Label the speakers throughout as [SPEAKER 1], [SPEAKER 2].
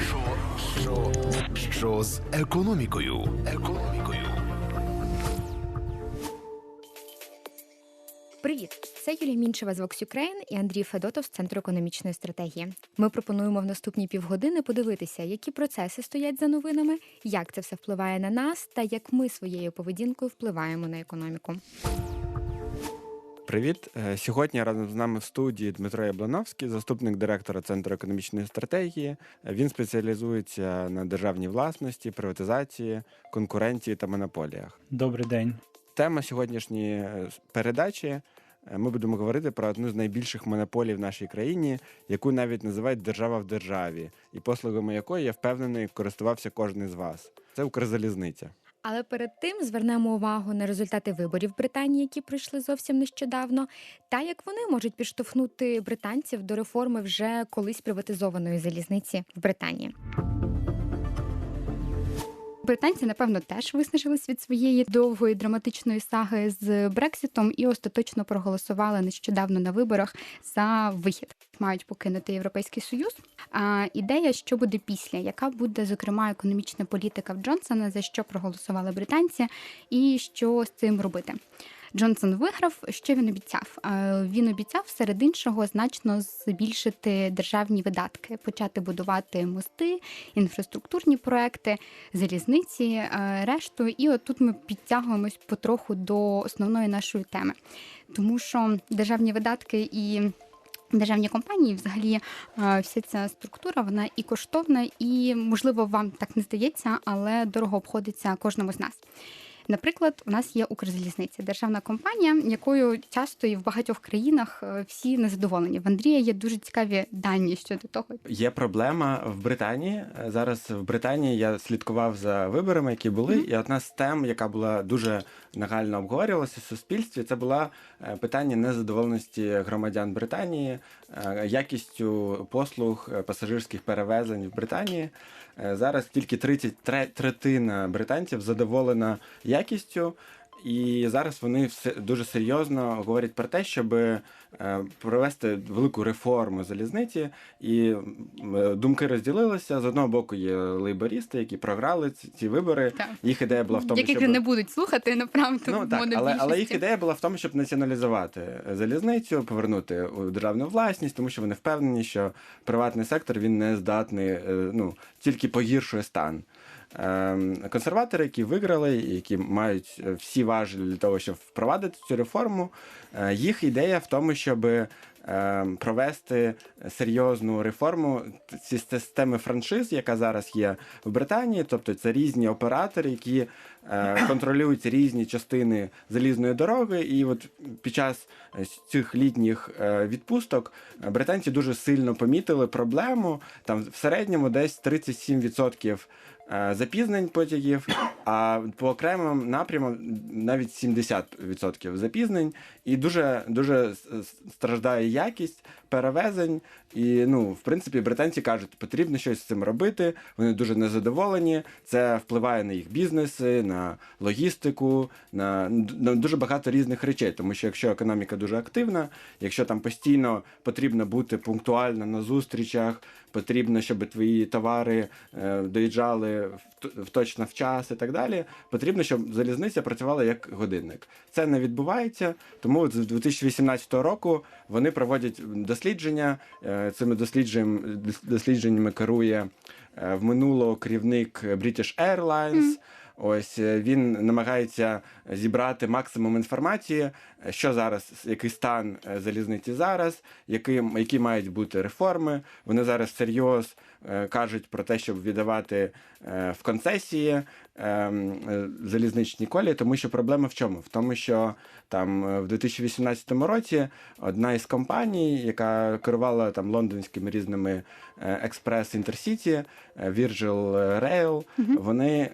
[SPEAKER 1] Що, що, що з економікою? Економікою.
[SPEAKER 2] Привіт! Це Юлія Мінчева з Vox Ukraine і Андрій Федотов з Центру економічної стратегії. Ми пропонуємо в наступні півгодини подивитися, які процеси стоять за новинами, як це все впливає на нас та як ми своєю поведінкою впливаємо на економіку.
[SPEAKER 3] Привіт. Е, Сьогодні разом з нами в студії Дмитро Яблановський, заступник директора Центру економічної стратегії. Е, Він спеціалізується на державній власності, приватизації, конкуренції та монополіях.
[SPEAKER 4] Добрий день.
[SPEAKER 3] Тема сьогоднішньої е, передачі. Ми будемо говорити про одну з найбільших монополій в нашій країні, яку навіть називають держава в державі, і послугами якої я впевнений користувався кожен з вас. Це Укрзалізниця.
[SPEAKER 2] Але перед тим звернемо увагу на результати виборів Британії, які пройшли зовсім нещодавно, та як вони можуть підштовхнути британців до реформи вже колись приватизованої залізниці в Британії. Британці, напевно, теж виснажились від своєї довгої драматичної саги з Брекситом і остаточно проголосували нещодавно на виборах за вихід. Мають покинути європейський союз. А ідея, що буде після, яка буде зокрема економічна політика в Джонсона, за що проголосували британці, і що з цим робити. Джонсон виграв. Що він обіцяв? Е, Він обіцяв серед іншого значно збільшити державні видатки, почати будувати мости, інфраструктурні проекти, залізниці, е, решту. І от тут ми підтягуємось потроху до основної нашої теми, тому що державні видатки і. Державні компанії, взагалі, е, вся ця структура вона і коштовна, і можливо вам так не здається, але дорого обходиться кожному з нас. Наприклад, у нас є Укрзалізниця, державна компанія, якою часто і в багатьох країнах е, всі незадоволені. В Андрія є дуже цікаві дані щодо того.
[SPEAKER 3] Є проблема в Британії. Е, Зараз в Британії я слідкував за виборами, які були, і одна з тем, яка була дуже нагально обговорювалася в суспільстві, це була е, питання незадоволеності громадян Британії якістю послуг е, пасажирських перевезень в Британії. Е, Зараз тільки 30 третина британців задоволена якістю. І зараз вони все дуже серйозно говорять про те, щоб е, провести велику реформу залізниці. І е, думки розділилися. З одного боку є лейбористи, які програли ці, вибори.
[SPEAKER 2] Так.
[SPEAKER 3] Їх ідея була в тому,
[SPEAKER 2] Яких
[SPEAKER 3] щоб...
[SPEAKER 2] не будуть слухати, направду
[SPEAKER 3] Ну так, але, але їх ідея була в тому, щоб націоналізувати залізницю, повернути у державну власність, тому що вони впевнені, що приватний сектор він не здатний, е, ну тільки погіршує стан. Ем, Консерватори, які виграли, які мають е, всі важелі для того, щоб впровадити цю реформу, е, їх ідея в тому, щоб ем, провести серйозну реформу ці системи франшиз, яка зараз є в Британії, тобто це різні оператори, які е, контролюють різні частини залізної дороги. І от під час е, цих літніх е, відпусток е, британці дуже сильно помітили проблему. Там в середньому десь 37% е, запізнень потягів, а по окремим напрямам навіть 70% запізнень, і дуже дуже страждає якість перевезень. І ну, в принципі, британці кажуть, потрібно щось з цим робити. Вони дуже незадоволені. Це впливає на їх бізнеси, на логістику, на, на дуже багато різних речей. Тому що якщо економіка дуже активна, якщо там постійно потрібно бути пунктуально на зустрічах, потрібно, щоб твої товари е, доїжджали в, в точно в час і так далі. Потрібно, щоб залізниця працювала як годинник. Це не відбувається, тому з 2018 року вони проводять дослідження. Е, Цими дослідженнями, дослідженнями керує е, в минуло керівник British Airlines. Ось е, він намагається зібрати максимум інформації, що зараз, який стан е, залізниці зараз, які, які мають бути реформи. Вони зараз всерйоз е, кажуть про те, щоб віддавати е, в концесії е, залізничні колії, тому що проблема в чому? В тому, що там е, в 2018 році одна із компаній, яка керувала там лондонськими різними е, експрес інтерсіті, е, Virgil Rail, вони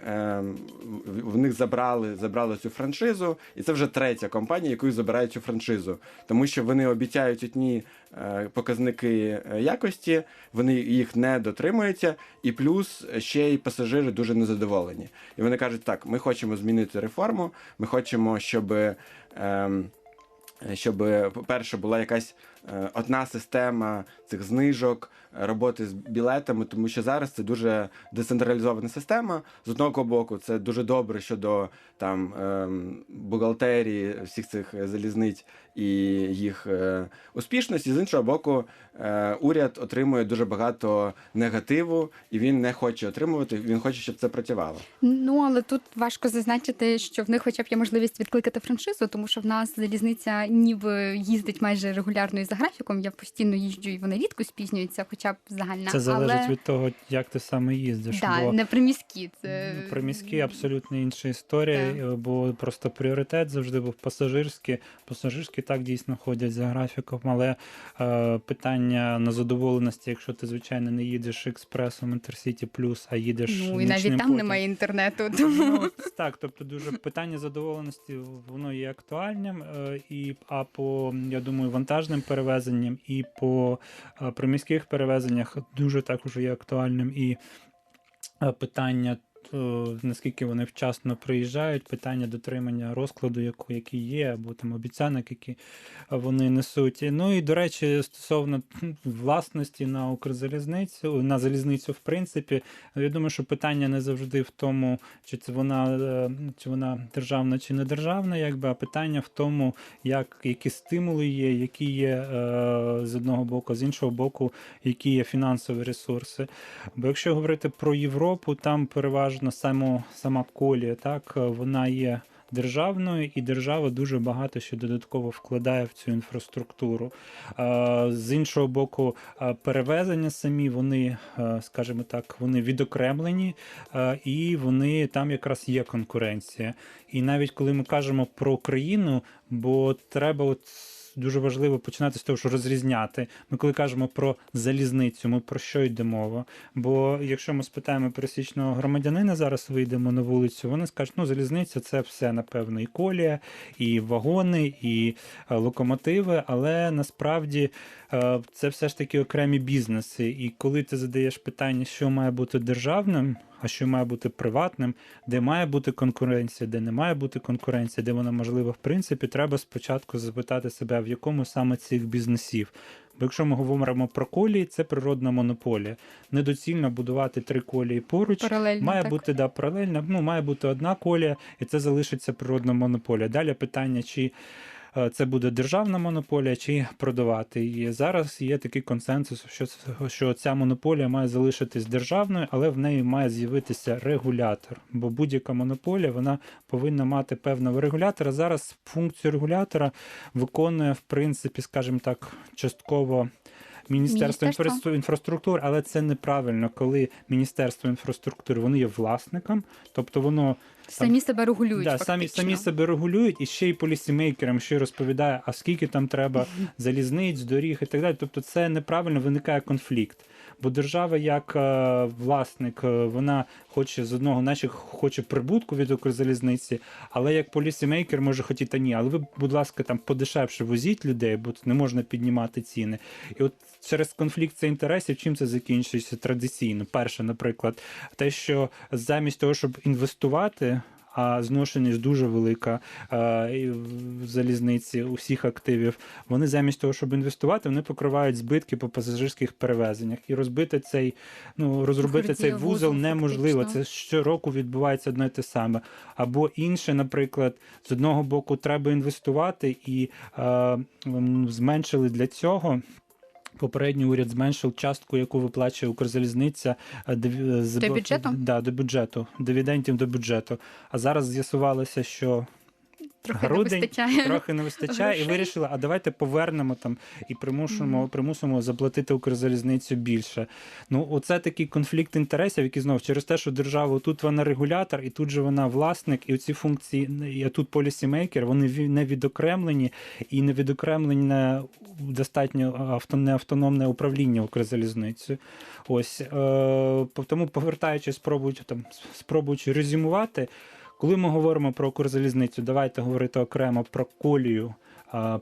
[SPEAKER 3] в- них забрали, забрали цю франшизу, і це вже третя компанія, яку забирають цю франшизу, тому що вони обіцяють одні е, показники е, якості, вони їх не дотримуються, і плюс ще й пасажири дуже незадоволені. І вони кажуть: так, ми хочемо змінити реформу, ми хочемо, щоб. Ем, щоб, по-перше, була якась е, одна система цих знижок, роботи з білетами, тому що зараз це дуже децентралізована система. З одного боку, це дуже добре щодо там ем, бухгалтерії всіх цих е, залізниць і їх е, успішності. З іншого боку, е, уряд отримує дуже багато негативу, і він не хоче отримувати. Він хоче, щоб це працювало.
[SPEAKER 2] Ну але тут важко зазначити, що в них хоча б є можливість відкликати франшизу, тому що в нас залізниця ніби їздить майже регулярно і за графіком. Я постійно їжджу, і вони рідко спізнюються, хоча б загальна.
[SPEAKER 4] Це залежить
[SPEAKER 2] але...
[SPEAKER 4] від того, як ти саме їздиш.
[SPEAKER 2] да,
[SPEAKER 4] бо
[SPEAKER 2] не приміські. Це
[SPEAKER 4] приміські абсолютно інша історія,
[SPEAKER 2] Так.
[SPEAKER 4] бо просто пріоритет завжди був пасажирський. Пасажирські так дійсно ходять за графіком, але е, питання на задоволеності, якщо ти звичайно не їдеш експресом Інтерсіті Плюс, а їдеш
[SPEAKER 2] ну і навіть там
[SPEAKER 4] потягом.
[SPEAKER 2] немає інтернету. Тому
[SPEAKER 4] Ну, так, тобто дуже питання задоволеності воно є актуальним. е, І а по я думаю, вантажним перевезенням і по е, приміських перевезеннях дуже також є актуальним і е, питання. Е, Наскільки вони вчасно приїжджають, питання дотримання розкладу, який є, або там обіцянок, які вони несуть. Ну і до речі, стосовно власності на Укрзалізницю, на залізницю, в принципі, я думаю, що питання не завжди в тому, чи це вона, е, чи вона державна чи не державна, якби, а питання в тому, як, які стимули є, які є е, з одного боку, з іншого боку, які є фінансові ресурси. Бо якщо говорити про Європу, там переважно само, сама колія, так, вона є. Державною і держава дуже багато ще додатково вкладає в цю інфраструктуру. З іншого боку, перевезення самі вони, скажімо так, вони відокремлені, і вони там якраз є конкуренція. І навіть коли ми кажемо про Україну, бо треба от. Дуже важливо починати з того, що розрізняти. Ми коли кажемо про залізницю, ми про що йде мова? Бо якщо ми спитаємо пересічного громадянина, зараз вийдемо на вулицю, вони скажуть, ну залізниця це все напевно і колія, і вагони, і е, локомотиви, але насправді е, це все ж таки окремі бізнеси. І коли ти задаєш питання, що має бути державним, а що має бути приватним, де має бути конкуренція, де не має бути конкуренція, де вона можлива, в принципі, треба спочатку запитати себе, в якому саме цих бізнесів. Бо якщо ми говоримо про колії, це природна монополія. Недоцільно будувати три колії поруч.
[SPEAKER 2] паралельно
[SPEAKER 4] Має
[SPEAKER 2] так.
[SPEAKER 4] бути да, паралельно, ну має бути одна колія, і це залишиться природна монополія. Далі питання, чи це буде державна монополія, чи продавати її. Зараз є такий консенсус, що, що ця монополія має залишитись державною, але в неї має з'явитися регулятор. Бо будь-яка монополія вона повинна мати певного регулятора. Зараз функцію регулятора виконує, в принципі, скажімо так, частково. Міністерство
[SPEAKER 2] Міністерство.
[SPEAKER 4] інфраструктури, але це неправильно, коли Міністерство інфраструктури вони є власником, тобто воно
[SPEAKER 2] самі себе регулюють.
[SPEAKER 4] да, самі, самі себе регулюють і ще й полісімейкерам ще й розповідає, а скільки там треба залізниць, доріг і так далі. Тобто це неправильно виникає конфлікт. Бо держава, як е, власник, е, вона хоче з одного, наче хоче прибутку від Укрзалізниці, але як полісімейкер може хотіти ні. Але ви, будь ласка, там подешевше возіть людей, бо не можна піднімати ціни. І от через конфлікт цих інтересів, чим це закінчується традиційно? Перше, наприклад, те, що замість того, щоб інвестувати. А зношеність дуже велика і в залізниці усіх активів. Вони замість того, щоб інвестувати, вони покривають збитки по пасажирських перевезеннях. І розбити цей, ну розробити цей вузол неможливо.
[SPEAKER 2] фактично.
[SPEAKER 4] Це щороку відбувається одне й те саме. Або інше, наприклад, з одного боку треба інвестувати і е, зменшили для цього. Попередній уряд зменшив частку, яку виплачує Укрзалізниця е, диві- з-
[SPEAKER 2] До бюджету?
[SPEAKER 4] Да, до бюджету, дивідендів до бюджету. А зараз з'ясувалося, що
[SPEAKER 2] Трохи
[SPEAKER 4] грудень
[SPEAKER 2] не вистачає.
[SPEAKER 4] трохи не вистачає, і
[SPEAKER 2] Грошей.
[SPEAKER 4] вирішили, а давайте повернемо там і примусимо,
[SPEAKER 2] Мгм.
[SPEAKER 4] примусимо заплатити Укрзалізницю більше. Ну, оце такий конфлікт інтересів, який знов через те, що держава тут вона регулятор, і тут же вона власник, і ці функції, і тут полісімейкер, вони не відокремлені і не відокремлене достатньо авто- не автономне управління Укрзалізницею. Ось е, тому, повертаючись, спробуючи там спробуючи резюмувати. Коли ми говоримо про Укрзалізницю, давайте говорити окремо про колію,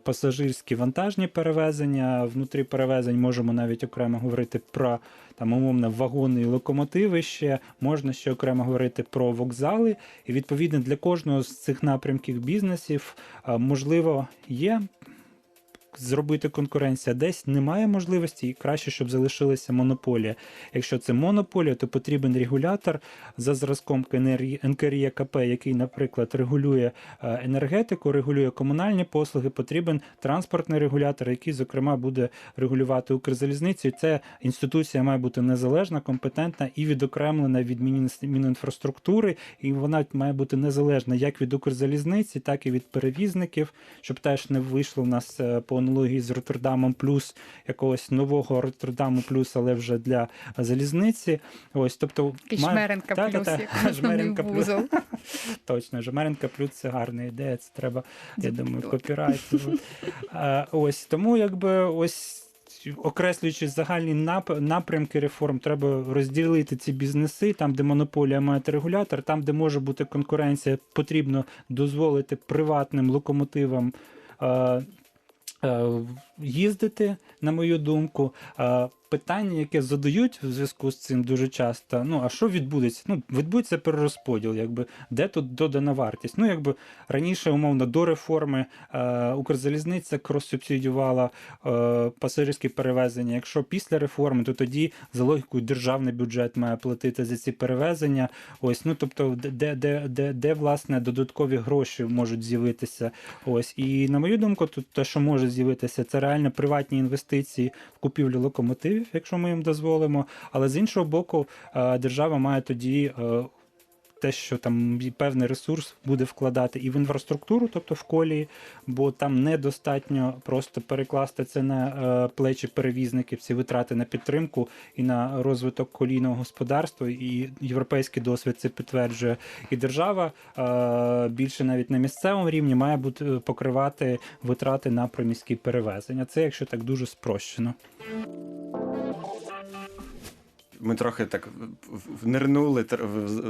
[SPEAKER 4] пасажирські вантажні перевезення. Внутрі перевезень можемо навіть окремо говорити про там умовно вагони і локомотиви. Ще можна ще окремо говорити про вокзали. І відповідно для кожного з цих напрямків бізнесів можливо є зробити конкуренція, десь немає можливості, і краще, щоб залишилася монополія. Якщо це монополія, то потрібен регулятор за зразком НКРЄКП, який, наприклад, регулює е, енергетику, регулює комунальні послуги. Потрібен транспортний регулятор, який, зокрема, буде регулювати Укрзалізницю. Ця інституція має бути незалежна, компетентна і відокремлена від Мінін- Мінінфраструктури, і вона має бути незалежна як від Укрзалізниці, так і від перевізників, щоб теж не вийшло в нас е, по аналогії з Роттердамом плюс якогось нового Роттердаму плюс, але вже для залізниці. Ось, тобто має-
[SPEAKER 2] Жмеренка
[SPEAKER 4] Та, та,
[SPEAKER 2] плюс,
[SPEAKER 4] та, Жмеренка плюс. Точно, Жмеренка плюс це гарна ідея. Це треба, я думаю, копірайт. Ось тому, якби ось. Окреслюючи загальні напрямки реформ, треба розділити ці бізнеси, там, де монополія має регулятор, там, де може бути конкуренція, потрібно дозволити приватним локомотивам uh, їздити, на мою думку. Питання, яке задають в зв'язку з цим дуже часто, ну а що відбудеться? Ну, відбудеться перерозподіл, якби де тут додана вартість. Ну, якби раніше, умовно, до реформи е, Укрзалізниця крос-субсидіювала е, пасажирські перевезення. Якщо після реформи, то тоді за логікою державний бюджет має платити за ці перевезення. Ось, ну тобто, де, де, де, де власне додаткові гроші можуть з'явитися. Ось і на мою думку, тут те, що може з'явитися, це реально приватні інвестиції в купівлю локомотивів, якщо ми їм дозволимо. Але з іншого боку, е, держава має тоді. Е, Те, що там певний ресурс буде вкладати і в інфраструктуру, тобто в колії, бо там недостатньо просто перекласти це на е, плечі перевізників, ці витрати на підтримку і на розвиток колійного господарства. І європейський досвід це підтверджує. І держава е, більше навіть на місцевому рівні має бути покривати витрати на приміські перевезення. Це якщо так дуже спрощено.
[SPEAKER 3] Ми трохи так внирнули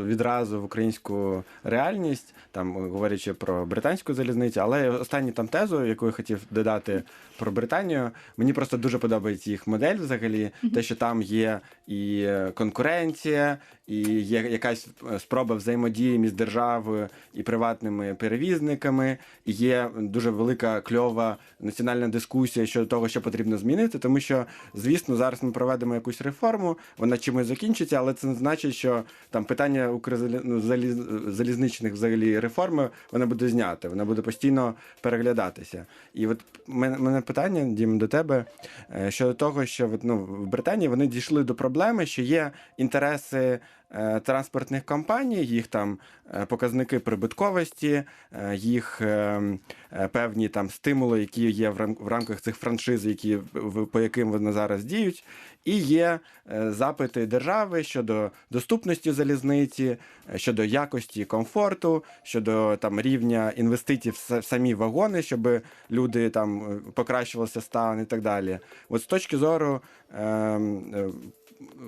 [SPEAKER 3] відразу в українську реальність, там говорячи про британську залізницю, але останню там тезу, яку я хотів додати про Британію, мені просто дуже подобається їх модель взагалі, те, що там є і конкуренція, і є якась спроба взаємодії між державою і приватними перевізниками, і є дуже велика кльова національна дискусія щодо того, що потрібно змінити, тому що, звісно, зараз ми проведемо якусь реформу, вона чимось закінчиться, але це не значить, що там питання Укрзалі... ну, взагалі реформи вона буде знята, вона буде постійно переглядатися. І от мене, питання, Дім, до тебе е, щодо того, що ну, в Британії вони дійшли до проблеми, що є інтереси. Е, Транспортних компаній, їх там е, показники прибутковості, е, їх певні там стимули, які є в рамках цих франшиз, які по яким вони зараз діють, і є запити держави щодо доступності залізниці, щодо якості, комфорту, щодо там рівня інвестицій в самі вагони, щоб люди там покращувався стан і так далі. От з точки зору ем,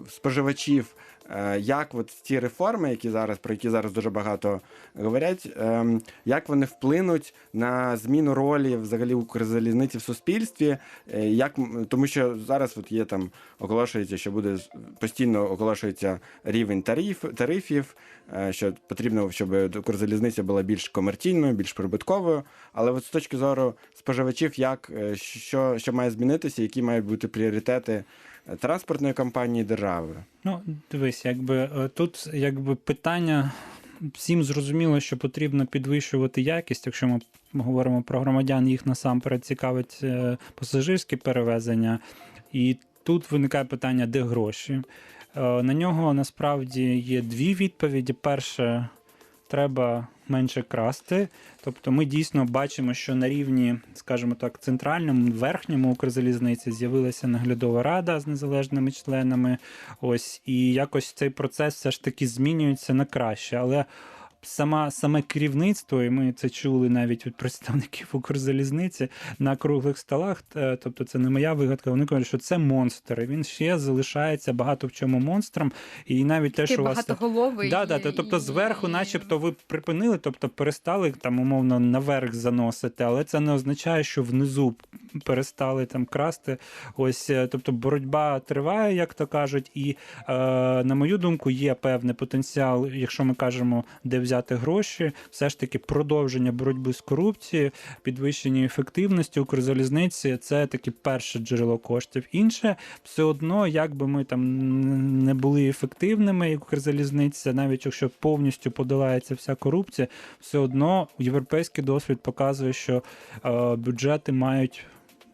[SPEAKER 3] споживачів, е, як от ці реформи, які зараз про які зараз дуже багато говорять, ем, як вони вплинуть на зміну ролі взагалі Укрзалізниці в суспільстві, е, як тому, що зараз от є там оголошується, що буде постійно оголошується рівень тариф, тарифів, е, що потрібно, щоб Укрзалізниця була більш комерційною, більш прибутковою. Але от з точки зору споживачів, як що, що має змінитися, які мають бути пріоритети транспортної компанії держави.
[SPEAKER 4] Ну, дивись, якби е, тут якби питання. Всім зрозуміло, що потрібно підвищувати якість, якщо ми говоримо про громадян, їх насамперед цікавить е, пасажирські перевезення. І тут виникає питання, де гроші. Е, На нього насправді є дві відповіді. Перше, треба менше красти. Тобто ми дійсно бачимо, що на рівні, скажімо так, центральному, верхньому Укрзалізниці з'явилася наглядова рада з незалежними членами. Ось і якось цей процес все ж таки змінюється на краще. Але сама, саме керівництво, і ми це чули навіть від представників Укрзалізниці на круглих столах. е, Тобто, це не моя вигадка. Вони кажуть, що це монстр. і Він ще залишається багато в чому монстром. І навіть те, що у вас. Да, да, та- тобто зверху, начебто, ви припинили, тобто перестали там умовно наверх заносити, але це не означає, що внизу перестали там красти. Ось, е, тобто, боротьба триває, як то кажуть, і е, на мою думку, є певний потенціал, якщо ми кажемо, де взяти гроші, все ж таки продовження боротьби з корупцією, підвищення ефективності Укрзалізниці це таки перше джерело коштів. Інше все одно, як би ми там не були ефективними, як Укрзалізниця, навіть якщо повністю подолається вся корупція, все одно європейський досвід показує, що е, бюджети мають.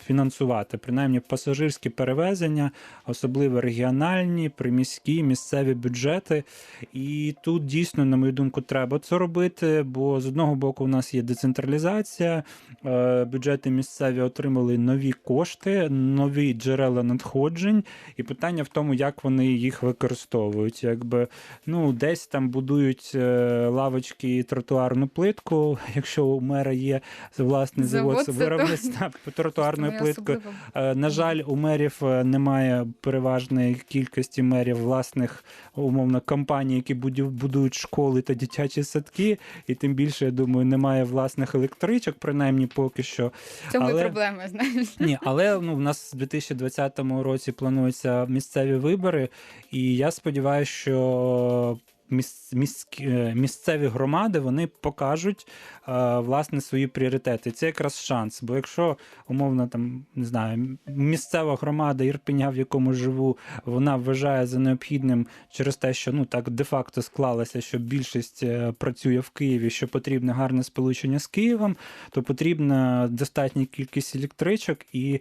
[SPEAKER 4] Фінансувати принаймні пасажирські перевезення, особливо регіональні, приміські, місцеві бюджети. І тут дійсно, на мою думку, треба це робити. Бо з одного боку, у нас є децентралізація, е, бюджети місцеві отримали нові кошти, нові джерела надходжень, і питання в тому, як вони їх використовують. Якби ну десь там будують е, лавочки і тротуарну плитку. Якщо у мера є власний завод,
[SPEAKER 2] Завод, це
[SPEAKER 4] виробництва тротуарної
[SPEAKER 2] Особливо
[SPEAKER 4] Е, На жаль, у мерів е, немає переважної кількості мерів власних умовно компаній, які будують школи та дитячі садки, і тим більше, я думаю, немає власних електричок, принаймні поки що.
[SPEAKER 2] Цьому
[SPEAKER 4] Але-
[SPEAKER 2] проблема, знаєш.
[SPEAKER 4] Ні, але ну, в нас в 2020 році плануються місцеві вибори, і я сподіваюся, що. Е, Місцеві громади вони покажуть е, власне свої пріоритети. Це якраз шанс. Бо якщо умовно там не знаю, місцева громада Ірпеня, в якому живу, вона вважає за необхідним через те, що ну так де-факто склалося, що більшість е, працює в Києві, що потрібне гарне сполучення з Києвом, то потрібна достатня кількість електричок, і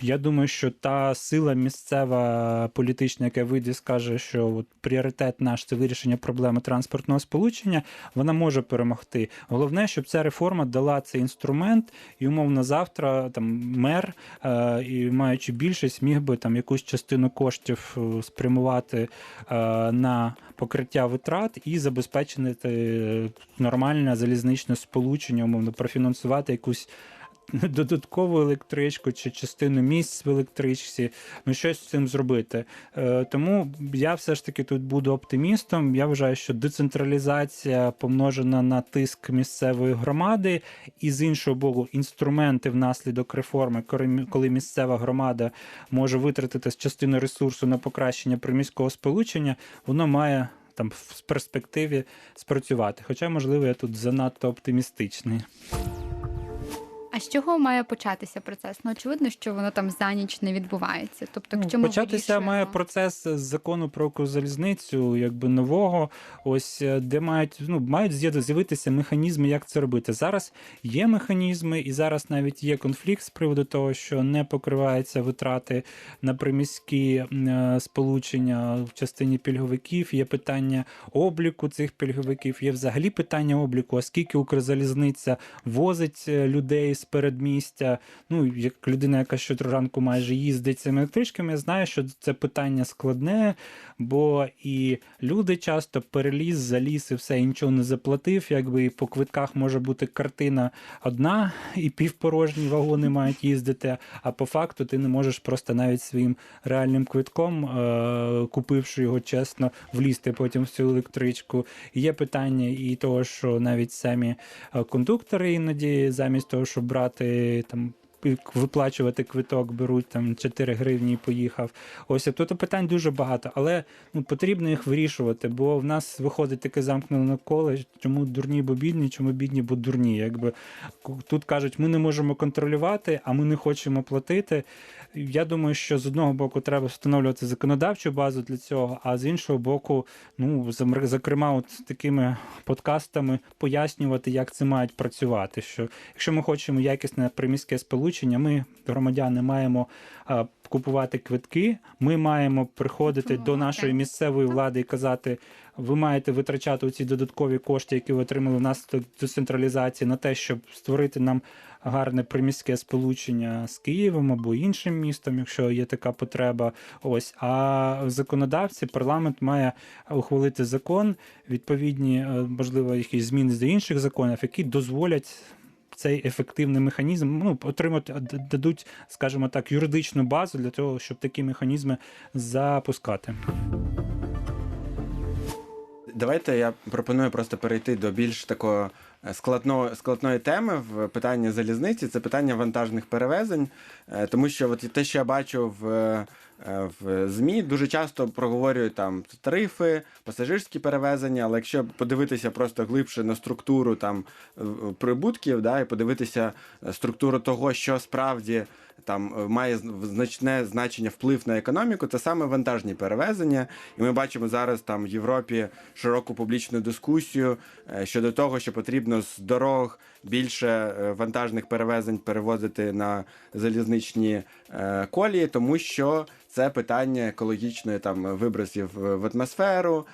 [SPEAKER 4] я думаю, що та сила місцева політична, яка вийде, скаже, що от пріоритет наш це вирішення проблеми транспортного сполучення, вона може перемогти. Головне, щоб ця реформа дала цей інструмент, і умовно завтра там мер, е, і маючи більшість, міг би там якусь частину коштів е, спрямувати е, на покриття витрат і забезпечити е, нормальне залізничне сполучення, умовно профінансувати якусь додаткову електричку чи частину місць в електричці, ну щось з цим зробити. Е, Тому я все ж таки тут буду оптимістом. Я вважаю, що децентралізація помножена на тиск місцевої громади, і з іншого боку, інструменти внаслідок реформи, коли- місцева громада може витратити частину ресурсу на покращення приміського сполучення, воно має. Там в перспективі спрацювати. Хоча, можливо, я тут занадто оптимістичний.
[SPEAKER 2] А з чого має початися процес? Ну очевидно, що воно там за ніч не відбувається. Тобто,
[SPEAKER 4] Ну,
[SPEAKER 2] ми
[SPEAKER 4] початися
[SPEAKER 2] вирішуємо-
[SPEAKER 4] має процес з закону про Укрзалізницю, якби нового, ось е, де мають ну мають з'яв- з'явитися механізми, як це робити. Зараз є механізми, і зараз навіть є конфлікт з приводу того, що не покриваються витрати на приміські е, сполучення в частині пільговиків. Є питання обліку цих пільговиків. Є взагалі питання обліку, а скільки Укрзалізниця возить е, людей з передмістя. Ну, як людина, яка щоранку майже їздить цими електричками, я знаю, що це питання складне, бо і люди часто переліз, заліз і все, і нічого не заплатив. Якби і по квитках може бути картина одна, і півпорожні вагони мають їздити. А по факту ти не можеш просто навіть своїм реальним квитком, е- купивши його чесно, влізти потім в цю електричку. Є питання і того, що навіть самі е, кондуктори іноді замість того, щоб брати там. Виплачувати квиток, беруть там 4 гривні і поїхав. Ось тут питань дуже багато, але ну, потрібно їх вирішувати, бо в нас виходить таке замкнене коло, чому дурні, бо бідні, чому бідні, бо дурні. Якби тут кажуть, ми не можемо контролювати, а ми не хочемо платити. Я думаю, що з одного боку треба встановлювати законодавчу базу для цього, а з іншого боку, ну зокрема, от такими подкастами пояснювати, як це мають працювати. Що якщо ми хочемо якісне приміське сполучення, ми, громадяни, маємо купувати квитки. Ми маємо приходити до нашої місцевої влади і казати. Ви маєте витрачати ці додаткові кошти, які ви отримали внаслідок децентралізації, на те, щоб створити нам гарне приміське сполучення з Києвом або іншим містом, якщо є така потреба. Ось а законодавці парламент має ухвалити закон, відповідні, е, можливо, якісь зміни до інших законів, які дозволять. Цей ефективний механізм ну, отримати дадуть, скажімо так, юридичну базу для того, щоб такі механізми запускати.
[SPEAKER 3] Давайте я пропоную просто перейти до більш такого е, складного, складної теми в питанні залізниці. Це питання вантажних перевезень. Е, Тому що от те, що я бачу в, е, в ЗМІ. Дуже часто проговорюють там тарифи, пасажирські перевезення, але якщо подивитися просто глибше на структуру там е, прибутків, да, і подивитися е, структуру того, що справді там е, має значне значення вплив на економіку, це саме вантажні перевезення. І ми бачимо зараз там в Європі широку публічну дискусію е, щодо того, що потрібно з дорог більше е, вантажних перевезень перевозити на залізничні колії, тому що це питання екологічної там вибросів в атмосферу,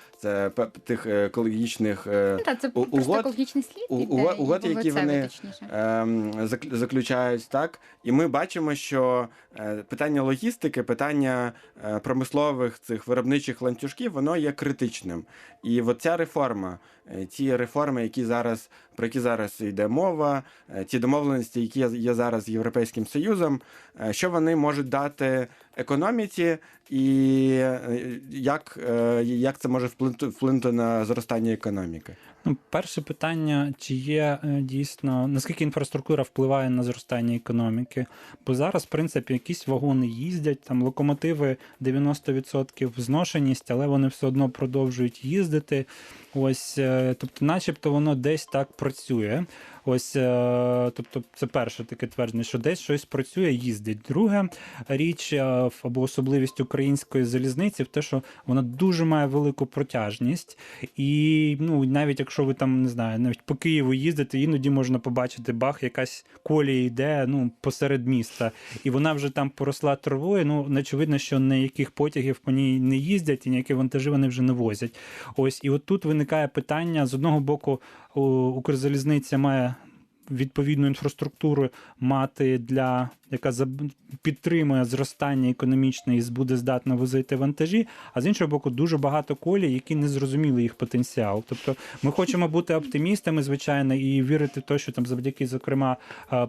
[SPEAKER 3] тих е, екологічних е,
[SPEAKER 2] Ну, так, це просто
[SPEAKER 3] угод-
[SPEAKER 2] екологічний слід іде,
[SPEAKER 3] угод- які вони, ем, заключають так. І ми бачимо, що е, питання логістики, питання промислових цих виробничих ланцюжків, воно є критичним. І от ця реформа, ті реформи, які зараз про які зараз йде мова, е, ті домовленості, які є- зараз з Європейським Союзом, е, що вони можуть дати економіці, і е, як, е, як це може вплинути на зростання економіки?
[SPEAKER 4] Ну, перше питання: чи є е, дійсно наскільки інфраструктура впливає на зростання економіки? Бо зараз, в принципі, якісь вагони їздять, там локомотиви 90% зношеність, але вони все одно продовжують їздити. Ось, е, тобто, начебто, воно десь так працює. Ось, е, тобто, це перше таке твердження, що десь щось працює, їздить. Друге річ е, або особливість української залізниці в те, що вона дуже має велику протяжність, і ну навіть якщо ви там не знаю, навіть по Києву їздите, іноді можна побачити бах, якась колія йде ну посеред міста, і вона вже там поросла травою. Ну очевидно, що ніяких потягів по ній не їздять, і ніякі вантажі вони вже не возять. Ось і от тут виникає питання з одного боку, Укрзалізниця має. Відповідну інфраструктуру мати для яка підтримує зростання економічне і буде здатна возити вантажі. А з іншого боку, дуже багато колій, які не зрозуміли їх потенціал. Тобто, ми хочемо бути оптимістами, звичайно, і вірити в те, що там завдяки, зокрема,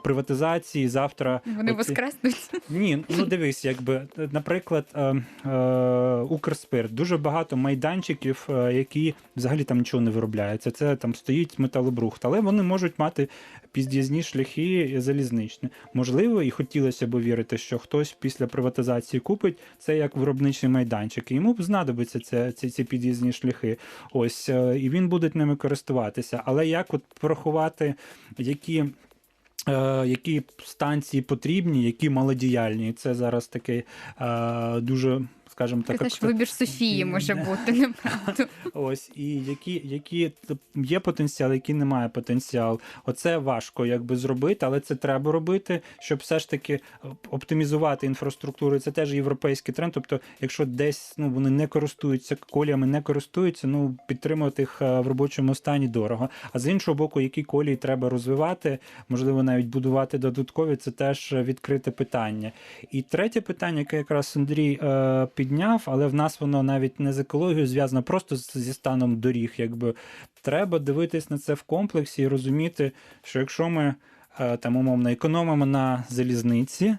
[SPEAKER 4] приватизації завтра
[SPEAKER 2] Вони
[SPEAKER 4] оці-
[SPEAKER 2] воскреснуть.
[SPEAKER 4] ні, ну дивись, якби наприклад, е, е, Укрспирт, дуже багато майданчиків, які взагалі там нічого не виробляється. Це там стоїть металобрухт, але вони можуть мати під'їзні шляхи залізничні. Можливо, і хотілося б вірити, що хтось після приватизації купить це як виробничий майданчик. І йому б знадобиться це, ці, ці під'їзні шляхи. Ось е, і він буде ними користуватися. Але як от порахувати, які. Е, Які станції потрібні, які малодіяльні. Це зараз такий е, дуже, скажімо
[SPEAKER 2] Це
[SPEAKER 4] так,
[SPEAKER 2] теж вибір Софії може бути, неправда.
[SPEAKER 4] Ось і які, які є потенціал, які немає потенціал. Оце важко якби зробити, але це треба робити, щоб все ж таки оптимізувати інфраструктуру. Це теж європейський тренд. Тобто, якщо десь ну вони не користуються коліями, не користуються, ну підтримувати їх е, в робочому стані дорого. А з іншого боку, які колії треба розвивати, можливо, навіть будувати додаткові, це теж відкрите питання. І третє питання, яке якраз Андрій е, підняв, але в нас воно навіть не з екологією зв'язано, просто зі станом доріг. Якби треба дивитись на це в комплексі і розуміти, що якщо ми е, там умовно економимо на залізниці.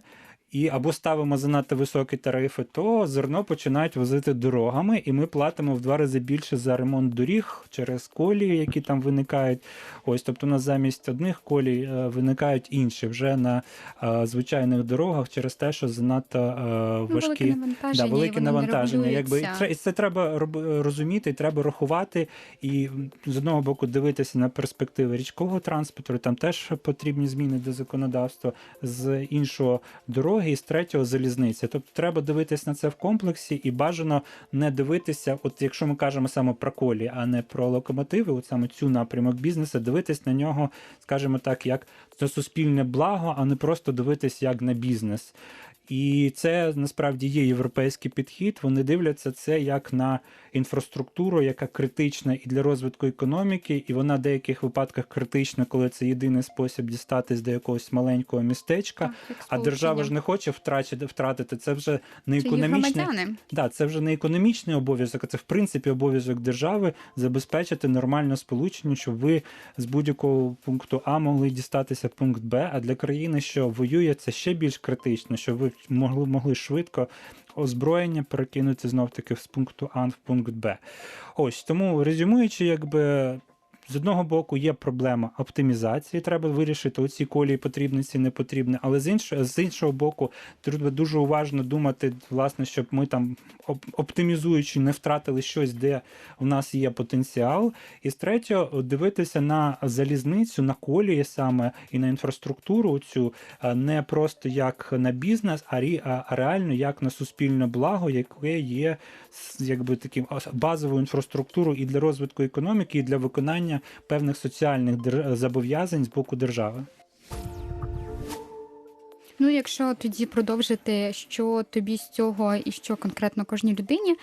[SPEAKER 4] І або ставимо занадто високі тарифи, то зерно починають возити дорогами, і ми платимо в два рази більше за ремонт доріг через колії, які там виникають. Ось, тобто, у нас замість одних колій е, виникають інші вже на е, звичайних дорогах через те, що занадто е,
[SPEAKER 2] Ну,
[SPEAKER 4] важкі
[SPEAKER 2] велике навантаження,
[SPEAKER 4] да, велике навантаження. Якби і це треба розуміти, і треба рахувати. І з одного боку дивитися на перспективи річкового транспорту. Там теж потрібні зміни до законодавства, з іншого дороги, і з третього залізниця. Тобто треба дивитися на це в комплексі і бажано не дивитися, от якщо ми кажемо саме про колі, а не про локомотиви, от саме цю напрямок бізнесу, дивитись на нього, скажімо так, як на суспільне благо, а не просто дивитись як на бізнес. І це насправді є європейський підхід. Вони дивляться це як на інфраструктуру, яка критична і для розвитку економіки, і вона в деяких випадках критична, коли це єдиний спосіб дістатись до якогось маленького містечка.
[SPEAKER 2] Так,
[SPEAKER 4] А держава ж не хоче втрачити втратити. Це вже не економічне. Да, це вже не економічний обов'язок, а це в принципі обов'язок держави забезпечити нормальне сполучення, щоб ви з будь-якого пункту А могли дістатися в пункт Б. А для країни, що воює, це ще більш критично, щоб ви могли могли швидко озброєння перекинути знов таки з пункту А в пункт Б. Ось тому резюмуючи, якби. З одного боку є проблема оптимізації, треба вирішити оці колії потрібні, ці не потрібні. Але з іншого, з іншого боку, треба дуже уважно думати, власне, щоб ми там оптимізуючи, не втратили щось, де в нас є потенціал. І з третього, дивитися на залізницю, на колії саме і на інфраструктуру цю е, не просто як на бізнес, а реально як на суспільне благо, яке є якби таким базовою інфраструктурою і для розвитку економіки, і для виконання певних соціальних зобов'язань з боку держави.
[SPEAKER 2] Ну, якщо тоді продовжити, що тобі з цього і що конкретно кожній людині,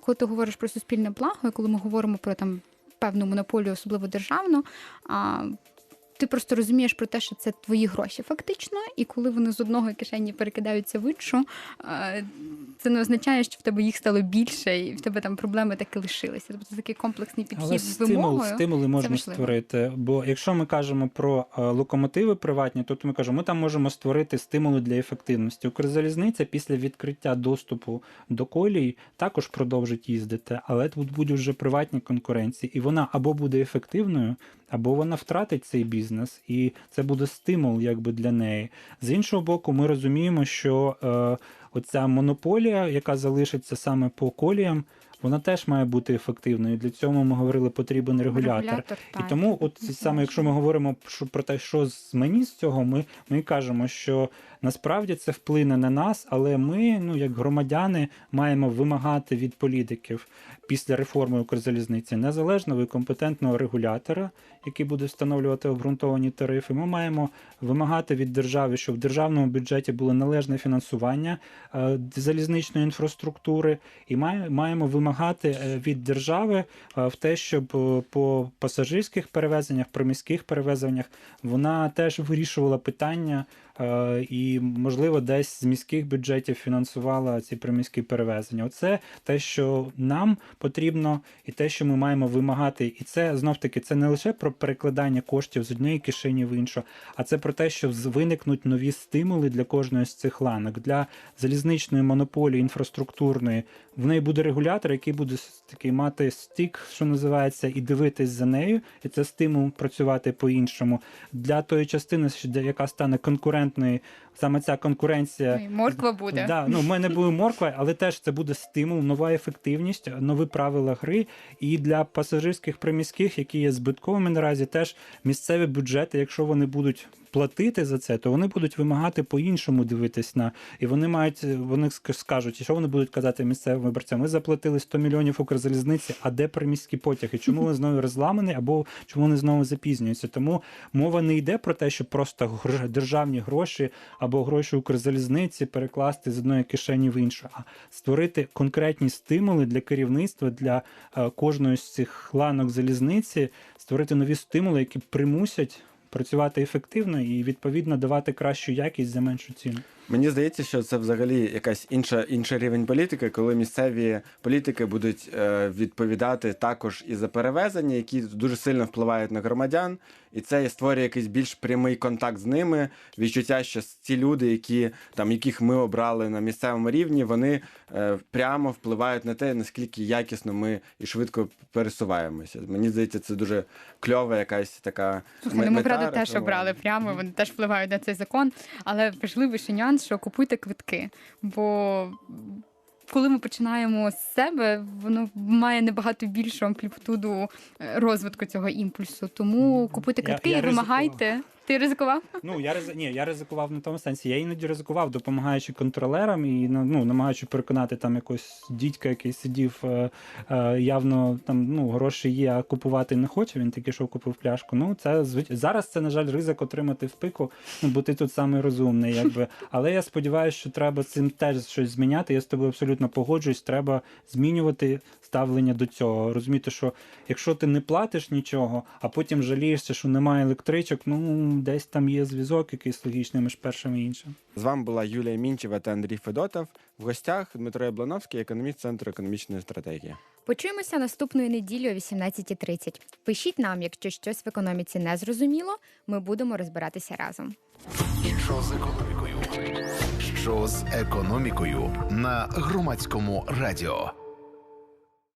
[SPEAKER 2] коли ти говориш про суспільне благо, і коли ми говоримо про там певну монополію, особливо державну, а, ти просто розумієш про те, що це твої гроші фактично, і коли вони з одного кишені перекидаються в іншу, це не означає, що в тебе їх стало більше, і в тебе там проблеми таки лишилися. Тобто це такий комплексний підхід
[SPEAKER 4] Але
[SPEAKER 2] з вимогою.
[SPEAKER 4] стимули можна
[SPEAKER 2] важливо.
[SPEAKER 4] створити. Бо якщо ми кажемо про е, локомотиви приватні, то ми кажемо, ми там можемо створити стимули для ефективності. Укрзалізниця після відкриття доступу до колій також продовжить їздити, але тут будуть вже приватні конкуренції, і вона або буде ефективною, або вона втратить цей бізнес, і це буде стимул якби для неї. З іншого боку, ми розуміємо, що е, оця монополія, яка залишиться саме по коліям. Вона теж має бути ефективною. Для цього ми говорили, потрібен регулятор. І
[SPEAKER 2] так,
[SPEAKER 4] тому, от саме якщо ми говоримо про те, що з мені з цього, ми, ми кажемо, що насправді це вплине на нас, але ми, ну як громадяни, маємо вимагати від політиків після реформи Укрзалізниці незалежного і компетентного регулятора, який буде встановлювати обґрунтовані тарифи. Ми маємо вимагати від держави, щоб в державному бюджеті було належне фінансування е, залізничної інфраструктури, і маємо вимагати е, від держави е, в те, щоб по пасажирських перевезеннях, приміських перевезеннях вона теж вирішувала питання і, можливо, десь з міських бюджетів фінансувала ці приміські перевезення. Оце те, що нам потрібно, і те, що ми маємо вимагати. І це знов таки це не лише про перекладання коштів з однієї кишені в іншу, а це про те, що виникнуть нові стимули для кожної з цих ланок. Для залізничної монополії інфраструктурної в неї буде регулятор, який буде такий мати стік, що називається, і дивитись за нею, і це стимул працювати по-іншому. Для тої частини, яка стане конкурентною, саме ця конкуренція.
[SPEAKER 2] Ну, морква буде.
[SPEAKER 4] Да, ну, в мене були морква, але теж це буде стимул, нова ефективність, нові правила гри. І для пасажирських приміських, які є збитковими наразі, теж місцеві бюджети, якщо вони будуть платити за це, то вони будуть вимагати по-іншому дивитись на. І вони мають, вони ск- скажуть, і що вони будуть казати місцевим виборцям? Ми заплатили 100 мільйонів Укрзалізниці, а де приміські потяги? Чому вони знову розламані, або чому вони знову запізнюються? Тому мова не йде про те, що просто державні гроші або гроші Укрзалізниці перекласти з одної кишені в іншу, а створити конкретні стимули для керівництва для е, кожної з цих ланок залізниці, створити нові стимули, які примусять працювати ефективно і відповідно давати кращу якість за меншу ціну.
[SPEAKER 3] Мені здається, що це взагалі якась інша інший рівень політики, коли місцеві політики будуть е, відповідати також і за перевезення, які дуже сильно впливають на громадян, і це створює якийсь більш прямий контакт з ними. Відчуття, що ці люди, які там яких ми обрали на місцевому рівні, вони е, прямо впливають на те, наскільки якісно ми і швидко пересуваємося. Мені здається, це дуже кльова якась така
[SPEAKER 2] Слухай, ну ми правда теж обрали прямо, вони теж впливають на цей закон. Але важливіший нюанс, що купуйте квитки. Бо коли ми починаємо з себе, воно має набагато більшу амплітуду е, розвитку цього імпульсу. Тому купуйте
[SPEAKER 4] Я-
[SPEAKER 2] квитки
[SPEAKER 4] я
[SPEAKER 2] і вимагайте. Ти ризикував?
[SPEAKER 4] Ну я riz... Ні, я ризикував на тому сенсі. Я іноді ризикував, допомагаючи контролерам і ну, намагаючи переконати там якось дідька, який сидів е, е, явно там ну гроші є, а купувати не хоче. Він тільки що купив пляшку. Ну це звич- зараз. Це на жаль ризик отримати в пику. Ну бо ти тут самий розумний, якби. Але я сподіваюся, що треба цим теж щось зміняти. Я з тобою абсолютно погоджуюсь. Треба змінювати ставлення до цього. Розуміти, що якщо ти не платиш нічого, а потім жалієшся, що немає електричок, ну десь там є зв'язок якийсь логічний між першим і іншим.
[SPEAKER 3] З вами була Юлія Мінчева та Андрій Федотов. В гостях Дмитро Яблановський, економіст Центру економічної стратегії.
[SPEAKER 5] Почуємося наступної неділі о 18.30. Пишіть нам, якщо щось в економіці не зрозуміло, ми будемо розбиратися разом.
[SPEAKER 1] Що з економікою? Що з економікою на громадському радіо?